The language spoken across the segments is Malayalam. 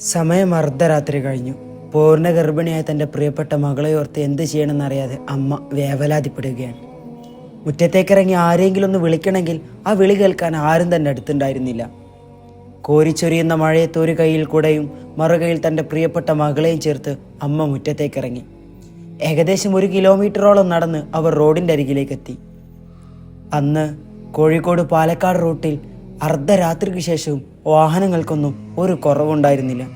സമയം അർദ്ധരാത്രി കഴിഞ്ഞു. പൂർണ ഗർഭിണിയായ തന്റെ പ്രിയപ്പെട്ട മകളെ ഓർത്ത് എന്ത് ചെയ്യണമെന്നറിയാതെ അമ്മ വേവലാതിപ്പെടുകയാണ്. മുറ്റത്തേക്കിറങ്ങി ആരെങ്കിലും ഒന്ന് വിളിക്കണമെങ്കിൽ ആ വിളി കേൾക്കാൻ ആരും തന്നെ അടുത്തുണ്ടായിരുന്നില്ല. കോരിച്ചൊരിയുന്ന മഴയത്ത് ഒരു കയ്യിൽ കൂടെയും മറുകയിൽ തന്റെ പ്രിയപ്പെട്ട മകളെയും ചേർത്ത് അമ്മ മുറ്റത്തേക്കിറങ്ങി. ഏകദേശം ഒരു കിലോമീറ്ററോളം നടന്ന് അവർ റോഡിന്റെ അരികിലേക്കെത്തി. അന്ന് കോഴിക്കോട് പാലക്കാട് റൂട്ടിൽ അർദ്ധരാത്രിക്ക് ശേഷവും വാഹനങ്ങൾക്കൊന്നും ഒരു കുറവുണ്ടായിരുന്നില്ല.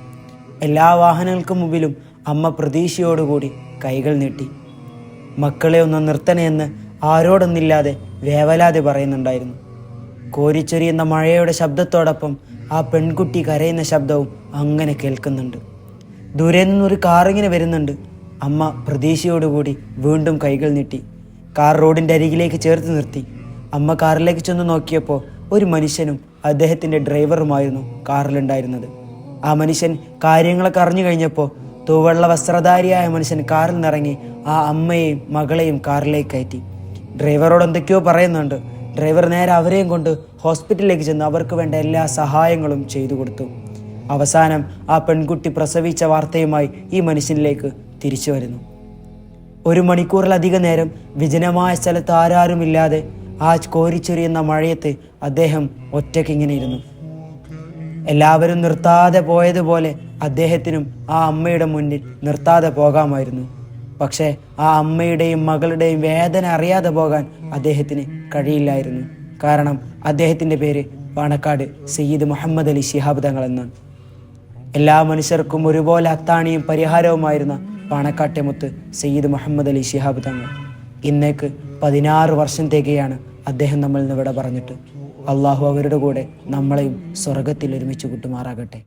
എല്ലാ വാഹനങ്ങൾക്കും മുമ്പിലും അമ്മ പ്രതീക്ഷയോടുകൂടി കൈകൾ നീട്ടി. മക്കളെ ഒന്ന് നിർത്തണേയെന്ന് ആരോടൊന്നില്ലാതെ വേവലാതെ പറയുന്നുണ്ടായിരുന്നു. കോരിച്ചൊരിയുന്ന മഴയുടെ ശബ്ദത്തോടൊപ്പം ആ പെൺകുട്ടി കരയുന്ന ശബ്ദവും അങ്ങനെ കേൾക്കുന്നുണ്ട്. ദൂരെ നിന്നൊരു കാറിങ്ങനെ വരുന്നുണ്ട്. അമ്മ പ്രതീക്ഷയോടുകൂടി വീണ്ടും കൈകൾ നീട്ടി. കാർ റോഡിന്റെ അരികിലേക്ക് ചേർത്ത് നിർത്തി. അമ്മ കാറിലേക്ക് ചെന്ന് നോക്കിയപ്പോൾ ഒരു മനുഷ്യനും അദ്ദേഹത്തിന്റെ ഡ്രൈവറുമായിരുന്നു കാറിലുണ്ടായിരുന്നത്. ആ മനുഷ്യൻ കാര്യങ്ങളൊക്കെ അറിഞ്ഞു കഴിഞ്ഞപ്പോൾ തൂവെള്ള വസ്ത്രധാരിയായ മനുഷ്യൻ കാറിൽ നിന്നിറങ്ങി ആ അമ്മയെയും മകളെയും കാറിലേക്ക് കയറ്റി. ഡ്രൈവറോട് എന്തൊക്കെയോ പറയുന്നുണ്ട്. ഡ്രൈവർ നേരെ അവരെയും കൊണ്ട് ഹോസ്പിറ്റലിലേക്ക് ചെന്ന് അവർക്ക് വേണ്ട എല്ലാ സഹായങ്ങളും ചെയ്തു കൊടുത്തു. അവസാനം ആ പെൺകുട്ടി പ്രസവിച്ച വാർത്തയുമായി ഈ മനുഷ്യനിലേക്ക് തിരിച്ചു വരുന്നു. ഒരു മണിക്കൂറിലധികം നേരം വിജനമായ സ്ഥലത്ത് ആരാരുമില്ലാതെ ആ കോരിച്ചൊരിയുന്ന മഴയത്ത് അദ്ദേഹം ഒറ്റയ്ക്ക് ഇങ്ങനെ ഇരുന്നു എല്ലാവരും നിർത്താതെ പോയതുപോലെ അദ്ദേഹത്തിനും ആ അമ്മയുടെ മുന്നിൽ നിർത്താതെ പോകാമായിരുന്നു. പക്ഷേ ആ അമ്മയുടെയും മകളുടെയും വേദന അറിയാതെ പോകാൻ അദ്ദേഹത്തിന് കഴിയില്ലായിരുന്നു. കാരണം അദ്ദേഹത്തിന്റെ പേര് പാണക്കാട് സയ്യിദ് മുഹമ്മദ് അലി ശിഹാബ് തങ്ങൾ എന്നാണ് എല്ലാ മനുഷ്യർക്കും ഒരുപോലെ അത്താണിയും പരിഹാരവുമായിരുന്ന പാണക്കാട്ടെ മുത്ത് സയ്യിദ് മുഹമ്മദ് അലി ശിഹാബ് തങ്ങൾ. ഇന്നേക്ക് പതിനാറ് വർഷം തികയാണ് അദ്ദേഹം നമ്മൾ നിന്ന് ഇവിടെ പറഞ്ഞിട്ട്. അള്ളാഹു അവരുടെ കൂടെ നമ്മളെയും സ്വർഗത്തിൽ ഒരുമിച്ച് കൂട്ടുമാറാകട്ടെ.